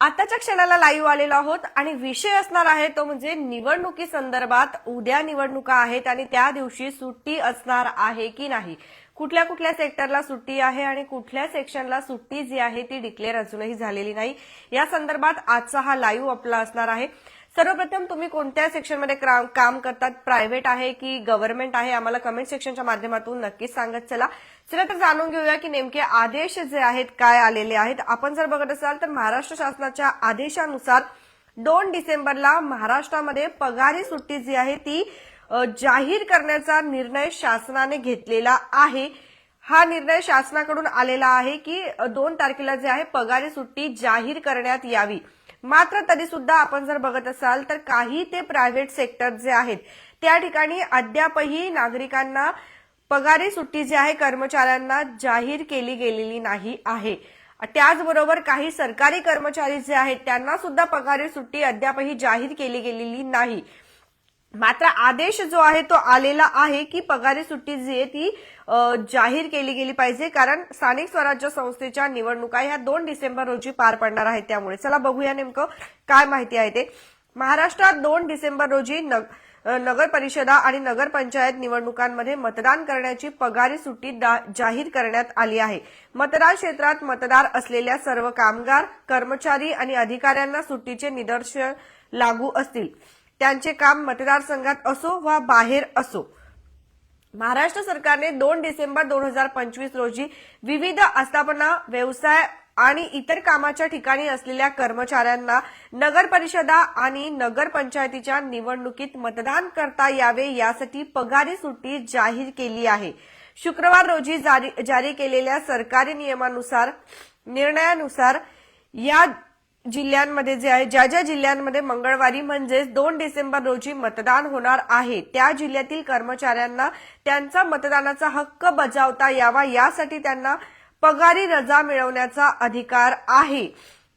आताच्या क्षणाला लाईव्ह आलेलो आहोत आणि विषय असणार आहे तो म्हणजे निवडणुकी संदर्भात उद्या निवडणुका आहेत आणि त्या दिवशी सुट्टी असणार आहे की नाही? कुठल्या कुठल्या सेक्टरला सुट्टी आहे आणि कुठल्या सेक्शनला सुट्टी जी आहे ती डिक्लेअर अजूनही झालेली नाही. या संदर्भात आजचा हा लाईव्ह आपला असणार आहे. सर्वप्रथम तुम्ही कोणत्या सेक्शनमध्ये क्रा- काम करतात? प्रायव्हेट आहे की गव्हर्नमेंट आहे? आम्हाला कमेंट सेक्शनच्या माध्यमातून नक्कीच सांगत चला. चला तर जाणून घेऊया की नेमके आदेश जे आहेत काय आलेले आहेत. आपण जर बघत असाल तर महाराष्ट्र शासनाच्या आदेशानुसार दोन डिसेंबरला महाराष्ट्रामध्ये पगारी सुट्टी जी आहे ती जाहीर करण्याचा निर्णय शासनाने घेतलेला आहे. हा निर्णय शासनाकडून आलेला आहे की दोन तारखेला जे आहे पगारी सुट्टी जाहीर करण्यात यावी. मात्र तरी सुद्धा आपण जर बघत असाल तर काही ते प्रायव्हेट सेक्टर जे आहेत त्या ठिकाणी अद्यापही नागरिकांना पगारी सुट्टी जी आहे कर्मचाऱ्यांना जाहीर केली गेलेली नाही आहे. त्याचबरोबर काही सरकारी कर्मचारी जे आहेत त्यांना सुद्धा पगारी सुट्टी अद्यापही जाहीर केली गेलेली नाही. मात्र आदेश जो आहे तो आलेला आहे की पगारी सुट्टी जी आहे ती जाहीर केली गेली पाहिजे. कारण स्थानिक स्वराज्य संस्थेच्या निवडणुका ह्या दोन डिसेंबर रोजी पार पडणार आहेत त्यामुळे. चला बघूया नेमकं काय माहिती आहे ते. महाराष्ट्रात दोन डिसेंबर रोजी नग नगर परिषदा आणि नगरपंचायत निवडणुकांमध्ये मतदान करण्याची पगारी सुट्टी दा- जाहीर करण्यात आली आहे. मतदान क्षेत्रात मतदार असलेल्या सर्व कामगार कर्मचारी आणि अधिकाऱ्यांना सुट्टीचे निदर्शन लागू असतील. त्यांचे काम मतदारसंघात असो वा बाहेर असो. महाराष्ट्र सरकारने दोन डिसेंबर दोन हजार पंचवीस रोजी विविध आस्थापना व्यवसाय आणि इतर कामाच्या ठिकाणी असलेल्या कर्मचाऱ्यांना नगर परिषदा आणि नगर पंचायतीच्या निवडणुकीत मतदान करता यावे यासाठी पगारी सुट्टी जाहीर केली आहे. शुक्रवार रोजी जारी जारी केलेल्या सरकारी नियमानुसार निर्णयानुसार या जिल्ह्यांमध्ये जे आहे ज्या ज्या जिल्ह्यांमध्ये मंगळवारी म्हणजेच दोन डिसेंबर रोजी मतदान होणार आहे त्या जिल्ह्यातील कर्मचाऱ्यांना त्यांचा मतदानाचा हक्क बजावता यावा यासाठी त्यांना पगारी रजा मिळवण्याचा अधिकार आहे.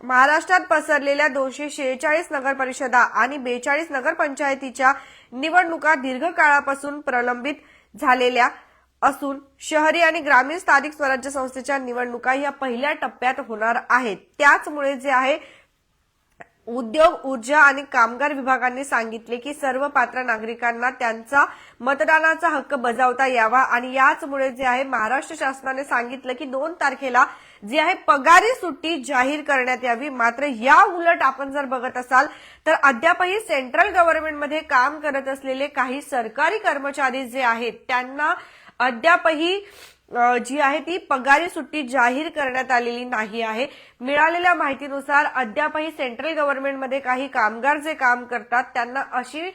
महाराष्ट्रात पसरलेल्या दोनशे शेहेचाळीस नगर परिषदा आणि बेचाळीस नगरपंचायतीच्या निवडणुका दीर्घकाळापासून प्रलंबित झालेल्या असून शहरी आणि ग्रामीण स्थानिक स्वराज्य संस्थेच्या निवडणुका या पहिल्या टप्प्यात होणार आहेत. त्याचमुळे जे आहे उद्योग ऊर्जा आणि कामगार विभागांनी सांगितले की सर्व पात्र नागरिकांना त्यांचा मतदानाचा हक्क बजावता यावा आणि याचमुळे जे आहे महाराष्ट्र शासनाने सांगितलं की दोन तारखेला जी आहे पगारी सुट्टी जाहीर करण्यात यावी. मात्र या उलट आपण जर बघत असाल तर अद्यापही सेंट्रल गव्हर्नमेंटमध्ये काम करत असलेले काही सरकारी कर्मचारी जे आहेत त्यांना अद्यापही जी आहे ती पगारी सुट्टी जाहीर करण्यात आलेली नाही आहे. मिळालेल्या माहितीनुसार अद्यापही सेंट्रल गव्हर्नमेंटमध्ये काही कामगार जे काम करतात त्यांना अशी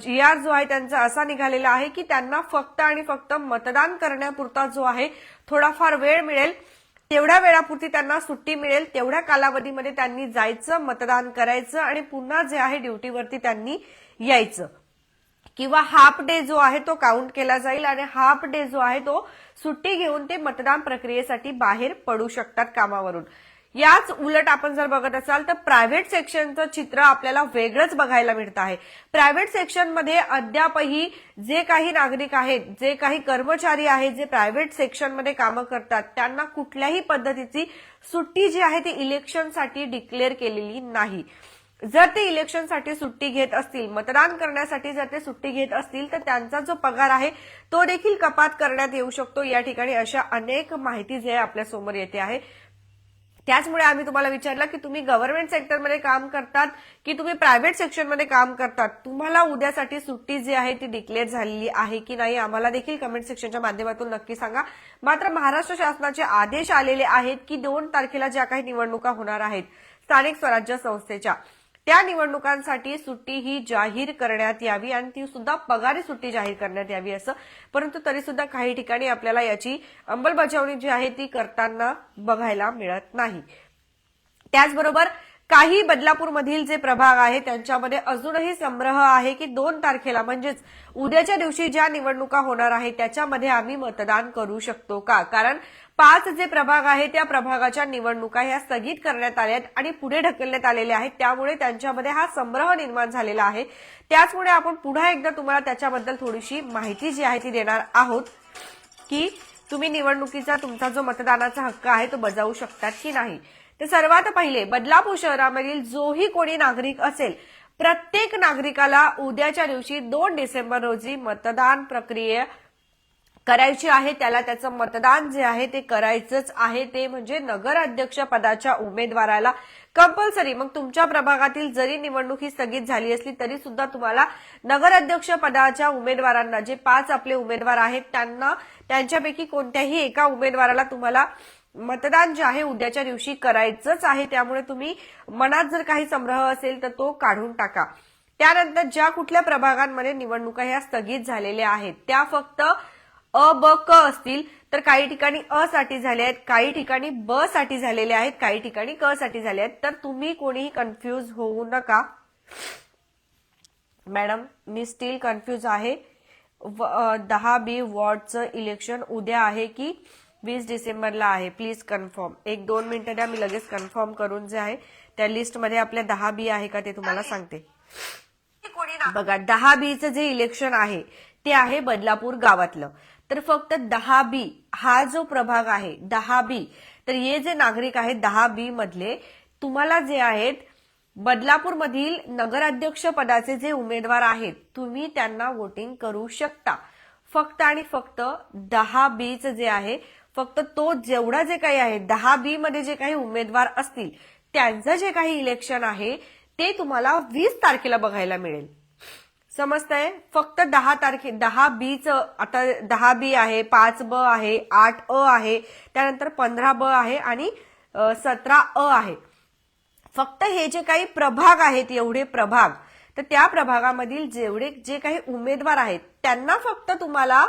जी आर जो आहे त्यांचा असा निघालेला आहे की त्यांना फक्त आणि फक्त मतदान करण्यापुरता जो आहे थोडाफार वेळ मिळेल. तेवढ्या वेळापुरती त्यांना सुट्टी मिळेल. तेवढ्या कालावधीमध्ये त्यांनी जायचं मतदान करायचं आणि पुन्हा जे आहे ड्युटीवरती त्यांनी यायचं. किंवा हाफ डे जो आहे तो काउंट केला जाईल आणि हाफ डे जो आहे तो सुट्टी घेऊन ते मतदान प्रक्रियेसाठी बाहेर पडू शकतात कामावरून. याच उलट आपण जर बघत असाल तर प्रायव्हेट सेक्शनचं चित्र आपल्याला वेगळंच बघायला मिळतं आहे. प्रायव्हेट सेक्शनमध्ये अद्यापही जे काही नागरिक आहेत जे काही कर्मचारी आहेत जे प्रायव्हेट सेक्शनमध्ये कामं करतात त्यांना कुठल्याही पद्धतीची सुट्टी जी आहे ती इलेक्शनसाठी डिक्लेअर केलेली नाही. जर ते इलेक्शनसाठी सुट्टी घेत असतील मतदान करण्यासाठी जर ते सुट्टी घेत असतील तर त्यांचा जो पगार आहे तो देखील कपात करण्यात येऊ शकतो. या ठिकाणी अशा अनेक माहिती जे आहे आपल्यासमोर येते आहे. त्याचमुळे आम्ही तुम्हाला विचारलं की तुम्ही गव्हर्नमेंट सेक्टरमध्ये काम करतात की तुम्ही प्रायव्हेट सेक्शनमध्ये काम करतात? तुम्हाला उद्यासाठी सुट्टी जी आहे ती डिक्लेअर झालेली आहे की नाही आम्हाला देखील कमेंट सेक्शनच्या माध्यमातून नक्की सांगा. मात्र महाराष्ट्र शासनाचे आदेश आलेले आहेत की दोन तारखेला ज्या काही निवडणुका होणार आहेत स्थानिक स्वराज्य संस्थेच्या. त्या निवडणुकांसाठी सुट्टी ही जाहीर करण्यात यावी आणि ती सुद्धा पगारी सुट्टी जाहीर करण्यात यावी असं. परंतु तरी सुद्धा काही ठिकाणी आपल्याला याची अंमलबजावणी जी आहे ती करताना बघायला मिळत नाही. त्याचबरोबर काही बदलापूरमधील जे प्रभाग आहे त्यांच्यामध्ये अजूनही संग्रह आहे की दोन तारखेला म्हणजेच उद्याच्या दिवशी ज्या निवडणुका होणार आहे त्याच्यामध्ये आम्ही मतदान करू शकतो का? कारण पाच जे प्रभाग आहे त्या प्रभागाच्या निवडणुका ह्या स्थगित करण्यात आल्या आहेत आणि पुढे ढकलण्यात आलेल्या आहेत. त्यामुळे त्यांच्यामध्ये हा संग्रह निर्माण झालेला आहे. त्याचमुळे आपण पुन्हा एकदा तुम्हाला त्याच्याबद्दल थोडीशी माहिती जी आहे ती देणार आहोत की तुम्ही निवडणुकीचा तुमचा जो मतदानाचा हक्क आहे तो बजावू शकतात की नाही. तर सर्वात पहिले बदलापूर शहरामधील जोही कोणी नागरिक असेल प्रत्येक नागरिकाला उद्याच्या दिवशी दोन डिसेंबर रोजी मतदान प्रक्रिये करायची आहे त्याला त्याचं मतदान जे आहे ते करायचंच आहे. ते म्हणजे नगराध्यक्ष पदाच्या उमेदवाराला कंपल्सरी मग तुमच्या प्रभागातील जरी निवडणूक ही स्थगित झाली असली तरी सुद्धा तुम्हाला नगराध्यक्ष पदाच्या उमेदवारांना जे पाच आपले उमेदवार आहेत त्यांना त्यांच्यापैकी कोणत्याही एका उमेदवाराला तुम्हाला मतदान जे आहे उद्याच्या दिवशी करायचंच आहे. त्यामुळे तुम्ही मनात जर काही संग्रह असेल तर तो काढून टाका. त्यानंतर ज्या कुठल्या प्रभागांमध्ये निवडणुका ह्या स्थगित झालेल्या आहेत त्या फक्त अ ब क असतील तर काही ठिकाणी अ साठी झाले आहेत काही ठिकाणी ब साठी झालेले आहेत काही ठिकाणी क साठी झाले आहेत. तर तुम्ही कोणीही कन्फ्यूज होऊ नका. मॅडम मी स्टील कन्फ्यूज आहे. दहा बी वॉर्डचं इलेक्शन उद्या आहे की वीस डिसेंबरला आहे? प्लीज कन्फर्म एक दोन मिनिटं द्या मी लगेच कन्फर्म करून जे आहे त्या लिस्टमध्ये आपल्या दहा बी आहे का ते तुम्हाला सांगते. बघा दहा बीचं जे इलेक्शन आहे ते आहे बदलापूर गावातलं. तर फक्त दहा बी हा जो प्रभाग आहे दहा बी. तर हे जे नागरिक आहेत दहा बी मधले तुम्हाला जे आहेत बदलापूर मधील नगराध्यक्ष पदाचे जे उमेदवार आहेत तुम्ही त्यांना वोटिंग करू शकता. फक्त आणि फक्त दहा बीच जे आहे फक्त तो जेवढा जे काही आहे दहा बी मध्ये जे काही उमेदवार असतील त्यांचं जे काही इलेक्शन आहे ते तुम्हाला वीस तारखेला बघायला मिळेल. समजतंय? फक्त दहा तारखे दहा बीच आता दहा बी आहे पाच ब आहे आठ अ आहे त्यानंतर पंधरा ब आहे आणि सतरा अ आहे. फक्त हे जे काही प्रभाग आहेत एवढे प्रभाग तर त्या प्रभागामधील जेवढे जे काही उमेदवार आहेत त्यांना फक्त तुम्हाला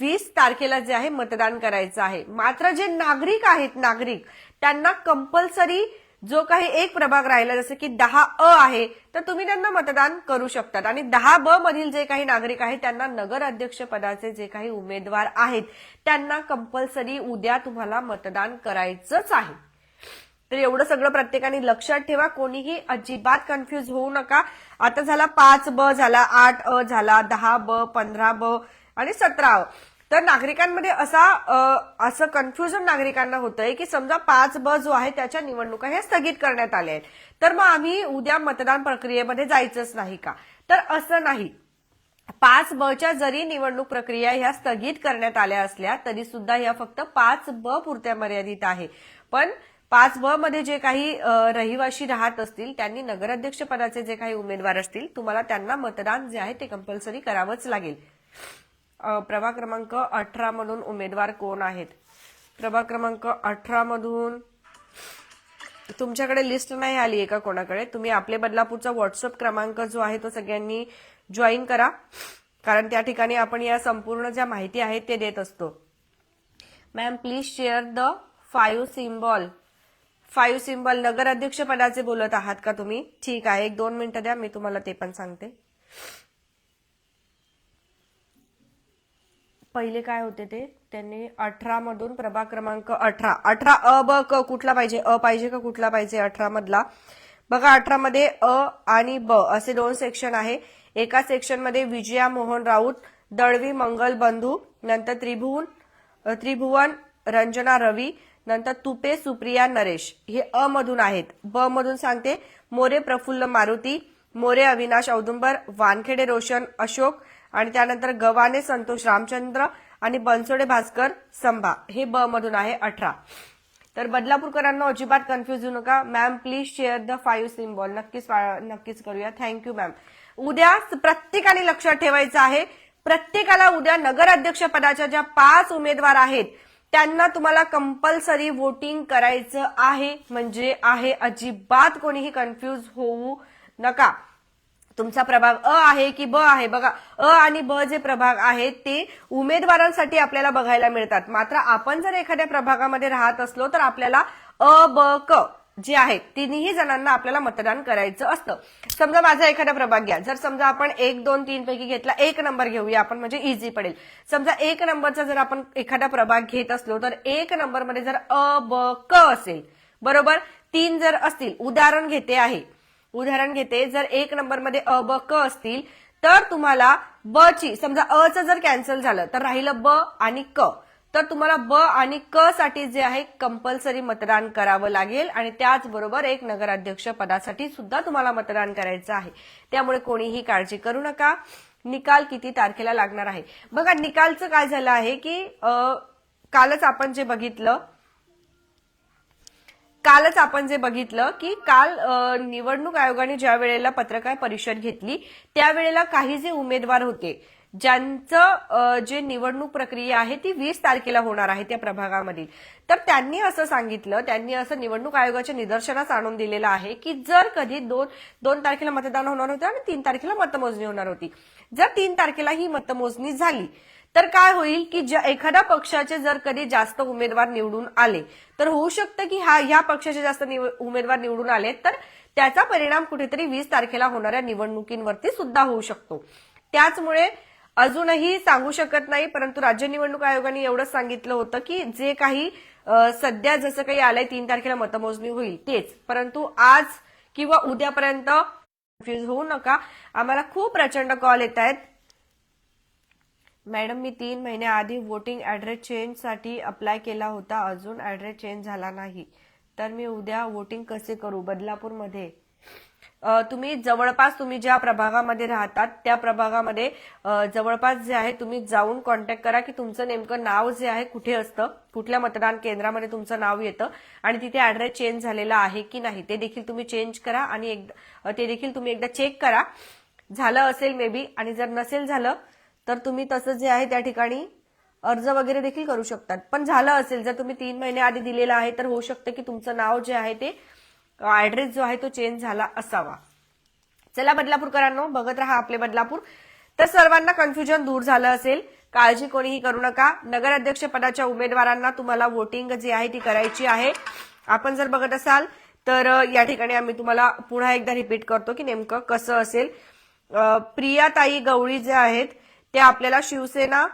वीस तारखेला जे आहे मतदान करायचं आहे. मात्र जे नागरिक आहेत नागरिक त्यांना कंपल्सरी जो काही एक प्रभाग राहिला जसं की दहा अ आहे तर तुम्ही त्यांना मतदान करू शकतात. आणि दहा ब मधील जे काही नागरिक आहेत त्यांना नगर अध्यक्ष पदाचे जे काही उमेदवार आहेत त्यांना कंपल्सरी उद्या तुम्हाला मतदान करायचंच आहे. तर एवढं सगळं प्रत्येकाने लक्षात ठेवा. कोणीही अजिबात कन्फ्युज होऊ नका. आता झाला पाच ब झाला आठ अ झाला दहा ब पंधरा ब आणि सतरा अ. तर नागरिकांमध्ये असा असं कन्फ्युजन नागरिकांना होतंय की समजा पाच ब जो आहे त्याच्या निवडणुका ह्या स्थगित करण्यात आल्या आहेत. तर मग आम्ही उद्या मतदान प्रक्रियेमध्ये जायचंच नाही का? तर असं नाही. पाच बच्या जरी निवडणूक प्रक्रिया ह्या स्थगित करण्यात आल्या असल्या तरी सुद्धा ह्या फक्त पाच ब पुरत्या मर्यादित आहे. पण पाच ब मध्ये जे काही रहिवाशी राहत असतील त्यांनी नगराध्यक्षपदाचे जे काही उमेदवार असतील तुम्हाला त्यांना मतदान जे आहे ते कंपल्सरी करावंच लागेल. प्रभाग क्रमांक अठरा मधून उमेदवार कोण आहेत? प्रभाग क्रमांक अठरा मधून तुमच्याकडे लिस्ट नाही आली आहे का कोणाकडे? तुम्ही आपले बदलापूरचा व्हॉट्सअप क्रमांक जो आहे तो सगळ्यांनी जॉईन करा. कारण त्या ठिकाणी आपण या संपूर्ण ज्या माहिती आहेत ते देत असतो. Ma'am please share the five symbol five symbol नगर अध्यक्ष पदाचे बोलत आहात का तुम्ही? ठीक आहे एक दोन मिनिटं द्या मी तुम्हाला ते पण सांगते. पहिले काय होते ते? त्यांनी अठरा मधून प्रभाग क्रमांक अठरा. अठरा अ ब क कुठला पाहिजे? अ पाहिजे का कुठला पाहिजे अठरा मधला? बघा अठरा मध्ये अ आणि ब असे दोन सेक्शन आहे. एका सेक्शनमध्ये विजया मोहन राऊत दळवी मंगल बंधू नंतर त्रिभुवन त्रिभुवन रंजना रवी नंतर तुपे सुप्रिया नरेश. हे अ मधून आहेत. ब मधून सांगते मोरे प्रफुल्ल मारुती मोरे अविनाश औदुंबर वानखेडे रोशन अशोक आणि त्यानंतर गव्हाणे संतोष रामचंद्र आणि बनसोडे भास्कर संभा. हे ब मधून आहे अठरा. तर बदलापूरकरांना अजिबात कन्फ्युज होऊ नका. Ma'am please share the five symbol नक्कीच नक्कीच करूया. थँक्यू मॅम उद्या प्रत्येकाने लक्षात ठेवायचं आहे. प्रत्येकाला उद्या नगर पदाच्या ज्या पाच उमेदवार आहेत त्यांना तुम्हाला कंपल्सरी वोटिंग करायचं आहे. म्हणजे आहे अजिबात कोणीही कन्फ्यूज होऊ नका. तुमचा प्रभाग अ आहे की ब आहे? बघा अ आणि ब जे प्रभाग आहेत ते उमेदवारांसाठी आपल्याला बघायला मिळतात. मात्र आपण जर एखाद्या प्रभागामध्ये राहत असलो तर आपल्याला अ ब क जे आहेत तिन्ही जणांना आपल्याला मतदान करायचं असतं. समजा माझा एखादा प्रभाग घ्या. जर समजा आपण एक दोन तीन पैकी घेतला एक नंबर घेऊया आपण म्हणजे इझी पडेल. समजा एक नंबरचा जर आपण एखादा प्रभाग घेत असलो तर एक नंबरमध्ये जर अ ब क असेल बरोबर? तीन जर असतील उदाहरण घेते आहे. उदाहरण घेते. जर एक नंबरमध्ये अ ब क असतील तर तुम्हाला ब ची समजा अ चं जर कॅन्सल झालं तर राहिलं ब आणि क. तर तुम्हाला ब आणि क साठी जे आहे कंपल्सरी मतदान करावं लागेल आणि त्याचबरोबर एक नगराध्यक्ष पदासाठी सुद्धा तुम्हाला मतदान करायचं आहे. त्यामुळे कोणीही काळजी करू नका. निकाल किती तारखेला लागणार आहे? बघा निकालचं काय झालं आहे की कालच आपण जे बघितलं कालच आपण जे बघितलं की काल निवडणूक आयोगाने ज्या वेळेला पत्रकार परिषद घेतली त्यावेळेला काही जे उमेदवार होते ज्यांचं जे निवडणूक प्रक्रिया आहे ती वीस तारखेला होणार आहे त्या प्रभागामधील. तर त्यांनी असं सांगितलं त्यांनी असं निवडणूक आयोगाच्या निदर्शनास आणून दिलेलं आहे की जर कधी दोन दोन तारखेला मतदान होणार होतं आणि तीन तारखेला मतमोजणी होणार होती. जर तीन तारखेला ही मतमोजणी झाली तर काय होईल की ज्या एखाद्या पक्षाचे जर कधी जास्त उमेदवार निवडून आले तर होऊ शकतं की हा ह्या पक्षाचे जास्त निव- उमेदवार निवडून आले तर त्याचा परिणाम कुठेतरी वीस तारखेला होणाऱ्या निवडणुकींवरती सुद्धा होऊ शकतो. त्याचमुळे अजूनही सांगू शकत नाही परंतु राज्य निवडणूक आयोगाने एवढंच सांगितलं होतं की जे काही सध्या जसं काही आलंय तीन तारखेला मतमोजणी होईल तेच. परंतु आज किंवा उद्यापर्यंत कन्फ्युज होऊ नका. आम्हाला खूप प्रचंड कॉल येत आहेत. मॅडम मी तीन महिन्याआधी वोटिंग ॲड्रेस चेंजसाठी अप्लाय केला होता. अजून ॲड्रेस चेंज झाला नाही. तर मी उद्या वोटिंग कसे करू? बदलापूरमध्ये. तुम्ही जवळपास तुम्ही ज्या प्रभागामध्ये राहतात त्या प्रभागामध्ये जवळपास जे आहे तुम्ही जाऊन कॉन्टॅक्ट करा की तुमचं नेमकं नाव जे आहे कुठे असतं? कुठल्या मतदान केंद्रामध्ये तुमचं नाव येतं? आणि तिथे ऍड्रेस चेंज झालेला आहे की नाही? ते देखील तुम्ही चेंज करा आणि एकदा ते देखील तुम्ही एकदा चेक करा. झालं असेल मे बी आणि जर नसेल झालं तर तुम्ही तसं जे आहे त्या ठिकाणी अर्ज वगैरे देखील करू शकतात. पण झालं असेल जर तुम्ही तीन महिने आधी दिलेलं आहे तर होऊ शकतं की तुमचं नाव जे आहे ते ऍड्रेस जो आहे तो चेंज झाला असावा. चला बदलापूरकरांनो बघत राहा आपले बदलापूर. तर सर्वांना कन्फ्युजन दूर झालं असेल. काळजी कोणीही करू नका. नगराध्यक्ष पदाच्या उमेदवारांना तुम्हाला वोटिंग जी आहे ती करायची आहे. आपण जर बघत असाल तर या ठिकाणी आम्ही तुम्हाला पुन्हा एकदा रिपीट करतो की नेमकं कसं असेल. प्रियाताई गवळी जे आहेत ते आपल्याला शिवसेना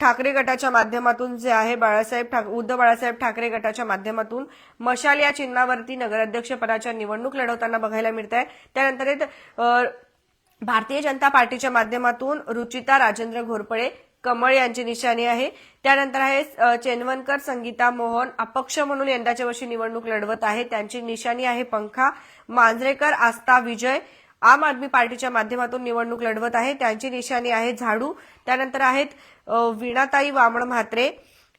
ठाकरे गटाच्या माध्यमातून जे आहे बाळासाहेब ठाक उद्धव बाळासाहेब ठाकरे गटाच्या माध्यमातून मशाल या चिन्हावरती नगराध्यक्षपदाच्या निवडणूक लढवताना बघायला मिळत आहे त्यानंतर भारतीय जनता पार्टीच्या माध्यमातून रुचिता राजेंद्र घोरपळे कमळ यांची निशाणी आहे. त्यानंतर आहे चेन्वनकर चेनवनकर संगीता मोहन अपक्ष म्हणून यंदाच्या वर्षी निवडणूक लढवत आहे त्यांची निशाणी आहे पंखा मांजरेकर आस्था विजय आम आदमी पार्टीच्या माध्यमातून निवडणूक लढवत आहे त्यांची निशाणी आहे झाडू. त्यानंतर आहेत वीणाताई वामण म्हात्रे.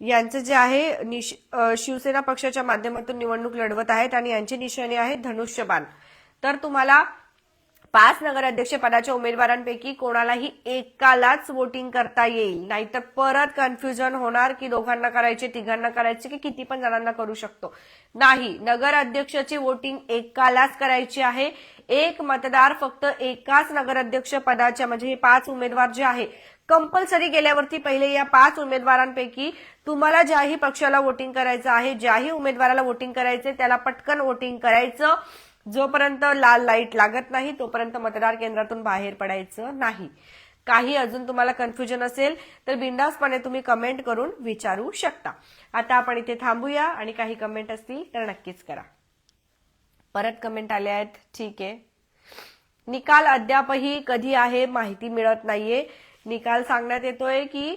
यांचं जे आहे निश- शिवसेना पक्षाच्या माध्यमातून निवडणूक लढवत आहेत आणि यांची निशाणी आहे धनुष्यबाण. तर तुम्हाला पाच नगराध्यक्षपदाच्या उमेदवारांपैकी कोणालाही एकालाच वोटिंग करता येईल. नाहीतर परत कन्फ्युजन होणार की दोघांना करायचे तिघांना करायचे की किती पण जणांना करू शकतो. नाही नगराध्यक्षाची वोटिंग एकालाच करायची आहे. एक मतदार फक्त एकाच नगराध्यक्ष पदाच्या म्हणजे हे पाच उमेदवार जे आहे कंपल्सरी गेल्यावरती पहिले या पाच उमेदवारांपैकी तुम्हाला ज्याही पक्षाला वोटिंग करायचं आहे ज्याही उमेदवाराला वोटिंग करायचे त्याला पटकन वोटिंग करायचं. जोपर्यंत लाल लाइट लागत नाही तोपर्यंत मतदार केंद्रातून बाहेर पडायचं नाही. काही अजून तुम्हाला कन्फ्युजन असेल तर बिंदासपणे तुम्ही कमेंट करून विचारू शकता. आता आपण इथे थांबूया आणि काही कमेंट असतील तर नक्कीच करा. परत कमेंट आले आहेत. ठीक आहे. निकाल अद्यापही कधी आहे माहिती मिळत नाहीये. निकाल सांगण्यात येतोय की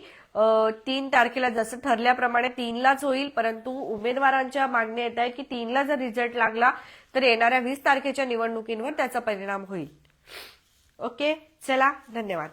तीन तारखेला जसं ठरल्याप्रमाणे तीनलाच होईल परंतु उमेदवारांच्या मागण्या येत आहे की तीनला जर रिझल्ट लागला तर येणाऱ्या वीस तारखेच्या निवडणुकींवर त्याचा परिणाम होईल. ओके? चला धन्यवाद.